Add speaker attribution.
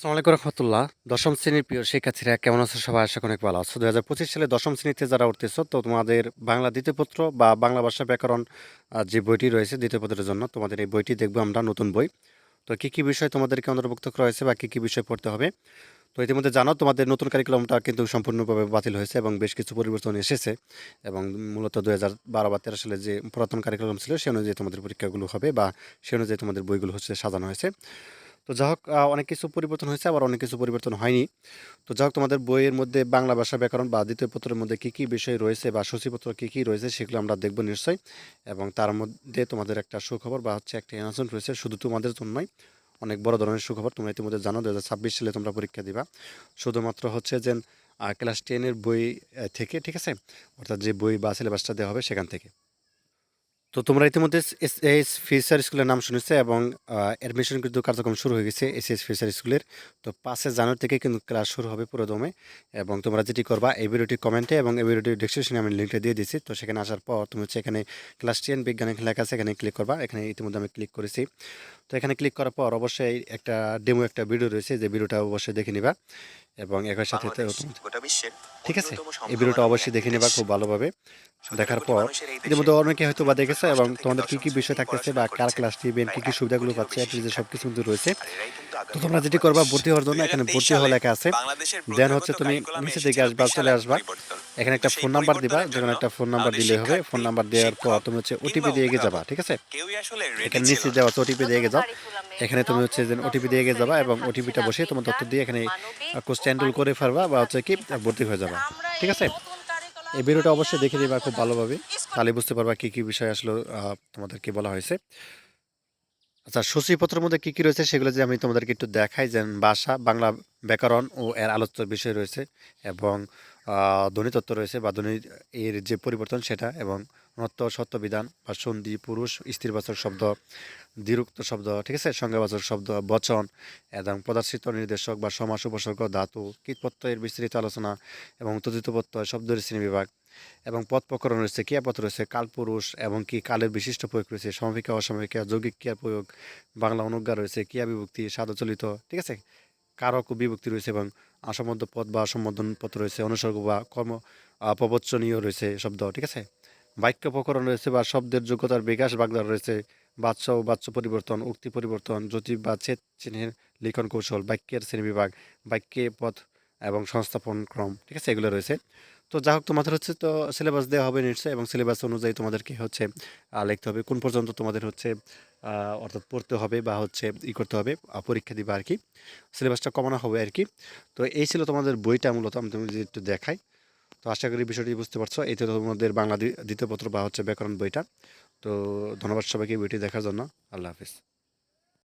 Speaker 1: আসসালামু আলাইকুম রহমতুল্লাহ। দশম শ্রেণির প্রিয় শিক্ষার্থীরা, কেমন আছো সবাই? আশা অনেক ভালো আছো। দু হাজার পঁচিশ সালে দশম শ্রেণীতে যারা উঠতেছো, তো তোমাদের বাংলা দ্বিতীয় পত্র বা বাংলা ভাষা ব্যাকরণ যে বইটি রয়েছে দ্বিতীয় পত্রের জন্য, তোমাদের এই বইটি দেখব আমরা, নতুন বই। তো কী কী বিষয় তোমাদেরকে অন্তর্ভুক্ত করা হয়েছে বা কী কী বিষয় পড়তে হবে? তো ইতিমধ্যে জানো, তোমাদের নতুন কারিকুলামটা কিন্তু সম্পূর্ণভাবে বাতিল হয়েছে এবং বেশ কিছু পরিবর্তন এসেছে এবং মূলত দু হাজার বারো বা তেরো সালে যে পুরাতন কারিকুলাম ছিল, সে অনুযায়ী তোমাদের পরীক্ষাগুলো হবে বা সে অনুযায়ী তোমাদের বইগুলো হচ্ছে সাজানো হয়েছে। তো যা হোক অনেক কিছু পরিবর্তন হয়েছে, আবার অনেক কিছু পরিবর্তন হয়নি। তো যা হোক, তোমাদের বইয়ের মধ্যে বাংলা ভাষা ব্যাকরণ বা দ্বিতীয় পত্রের মধ্যে কী কী বিষয় রয়েছে বা সূচিপত্র কী কী রয়েছে সেগুলো আমরা দেখব নিশ্চয়ই। এবং তার মধ্যে তোমাদের একটা সুখবর বা হচ্ছে একটা অ্যানাউন্সমেন্ট রয়েছে, শুধু তোমাদের জন্যই, অনেক বড় ধরনের সুখবর তোমরা ইতিমধ্যে জানো দু হাজার ছাব্বিশ সালে তোমরা পরীক্ষা দিবা। শুধুমাত্র হচ্ছে যে ক্লাস টেনের বই থেকে, ঠিক আছে? অর্থাৎ যে বই বা সিলেবাসটা দেওয়া হবে সেখান থেকে। তো তোমরা ইতিমধ্যে এস এস ফিউচার স্কুলের নাম শুনেছে এবং অ্যাডমিশন কিন্তু কার্যক্রম শুরু হয়ে গেছে এস এস ফিউচার স্কুলের। তো পাঁচে জানুয়ারি থেকে কিন্তু ক্লাস শুরু হবে পুরো দমে এবং তোমরা যেটি করবা, এই ভিডিওটি কমেন্টে এবং এই ভিডিওটি ডিসক্রিপশনে আমি লিঙ্কটা দিয়ে দিচ্ছি তো সেখানে আসার পর তুমি হচ্ছে এখানে ক্লাস টেন বিজ্ঞানের লেখা আছে, এখানে ক্লিক করবা। এখানে ইতিমধ্যে আমি ক্লিক করেছি। তো এখানে ক্লিক করার পর অবশ্যই একটা ডেমো একটা ভিডিও রয়েছে যে ভিডিওটা অবশ্যই দেখে নিবা এবং একই সাথে ঠিক আছে? এই ভিডিওটা অবশ্যই দেখে নেবা খুব ভালোভাবে। দেখার পর ইতিমধ্যে অনেকে হয়তো বা দেখেছে এবং তোমাদের কি কি বিষয় থাকতেছে বা কার ক্লাস টিবেন কি কি সুবিধাগুলো পাচ্ছে যে সব কিছু কিন্তু রয়েছে। তো তোমরা যেটি করবা ভর্তি হওয়ার জন্য এখানে ভর্তি হওয়া লেখা আছে দেন হচ্ছে তুমি নিচে দিকে আসবা চলে আসবা। এখানে একটা ফোন নাম্বার দিবা যখন একটা ফোন নাম্বার দিলে হবে ফোন নাম্বার দেওয়ার পর তুমি হচ্ছে ওটিপি দিয়ে গিয়ে যাবা ঠিক আছে?
Speaker 2: আসলে
Speaker 1: এখানে নিচে। যাওয়া ওটিপি দিয়ে গিয়ে যাও। এখানে তুমি হচ্ছে যে ওটিপি দিয়ে গিয়ে যাবা এবং ওটিপিটা বসে তোমার তথ্য দিয়ে এখানে কোর্স এনরোল করে ফেলবা বা হচ্ছে কি ভর্তি হয়ে যাবা ঠিক আছে? এই ভিডিওটা অবশ্যই দেখে নিবা খুব ভালোভাবে। তাহলে বুঝতে পারবা কি কি বিষয় আসলে তোমাদেরকে বলা হয়েছে। আচ্ছা সূচিপত্রের মধ্যে কি কি রয়েছে সেগুলো যে আমি তোমাদেরকে একটু দেখাই যে ভাষা বাংলা ব্যাকরণ ও এর আলোচ্য বিষয় রয়েছে এবং আহ, ধ্বনিতত্ত্ব রয়েছে বা ধ্বনি এর যে পরিবর্তন সেটা এবং নত্য সত্য বিধান বা সন্ধি পুরুষ স্ত্রীবাচক শব্দ দ্বিরুক্ত শব্দ ঠিক আছে? সংজ্ঞাবাচক শব্দ বচন এবং প্রদর্শিত নির্দেশক বা সমাস উপসর্গ ধাতু কীটপত্রের বিস্তৃত আলোচনা এবং তদিত প্রত্যয় শব্দের শ্রেণি বিভাগ এবং পদ প্রকরণ রয়েছে ক্রিয়াপদ রয়েছে কালপুরুষ এবং কি কালের বিশিষ্ট প্রয়োগ রয়েছে সমাপিকা অসমাপিকা যৌগিক ক্রিয়ার প্রয়োগ বাংলা অনুজ্ঞা রয়েছে ক্রিয়া বিভক্তি সাধচলিত ঠিক আছে? কারক ও বিভক্তি রয়েছে এবং অসম্বদ্ধ পদ বা সম্বোধন পদ রয়েছে, অনুসর্গ বা কর্ম প্রবচনীয় রয়েছে শব্দ, ঠিক আছে? বাক্য প্রকরণ রয়েছে বা শব্দের যোগ্যতার বিকাশ বাগদার রয়েছে বাচ্চ ও বাচ্চ পরিবর্তন, উক্তি পরিবর্তন, জ্যোতি বা ছেদ চিহ্নের লিখন কৌশল, বাক্যের শ্রেণীবিভাগ, বাক্যে পথ এবং সংস্থাপন ক্রম, ঠিক আছে? এগুলো রয়েছে। তো যা হোক, তোমাদের হচ্ছে তো সিলেবাস দেওয়া হবে নিশ্চয়ই এবং সিলেবাস অনুযায়ী তোমাদেরকে হচ্ছে লিখতে হবে। কোন পর্যন্ত তোমাদের হচ্ছে অর্থাৎ পড়তে হবে বা হচ্ছে ই করতে হবে পরীক্ষা দিবে আর কি। সিলেবাসটা কমানো হবে আর কি। তো এই ছিল তোমাদের বইটা মূলত, আমি তুমি যদি একটু দেখাই। তো আশা করি বিষয়টি বুঝতে পারছ। এতে তোমাদের বাংলা দ্বিতীয় পত্র বা হচ্ছে ব্যাকরণ বইটা। তো ধন্যবাদ সবাইকে বইটি দেখার জন্য। আল্লাহ হাফিজ।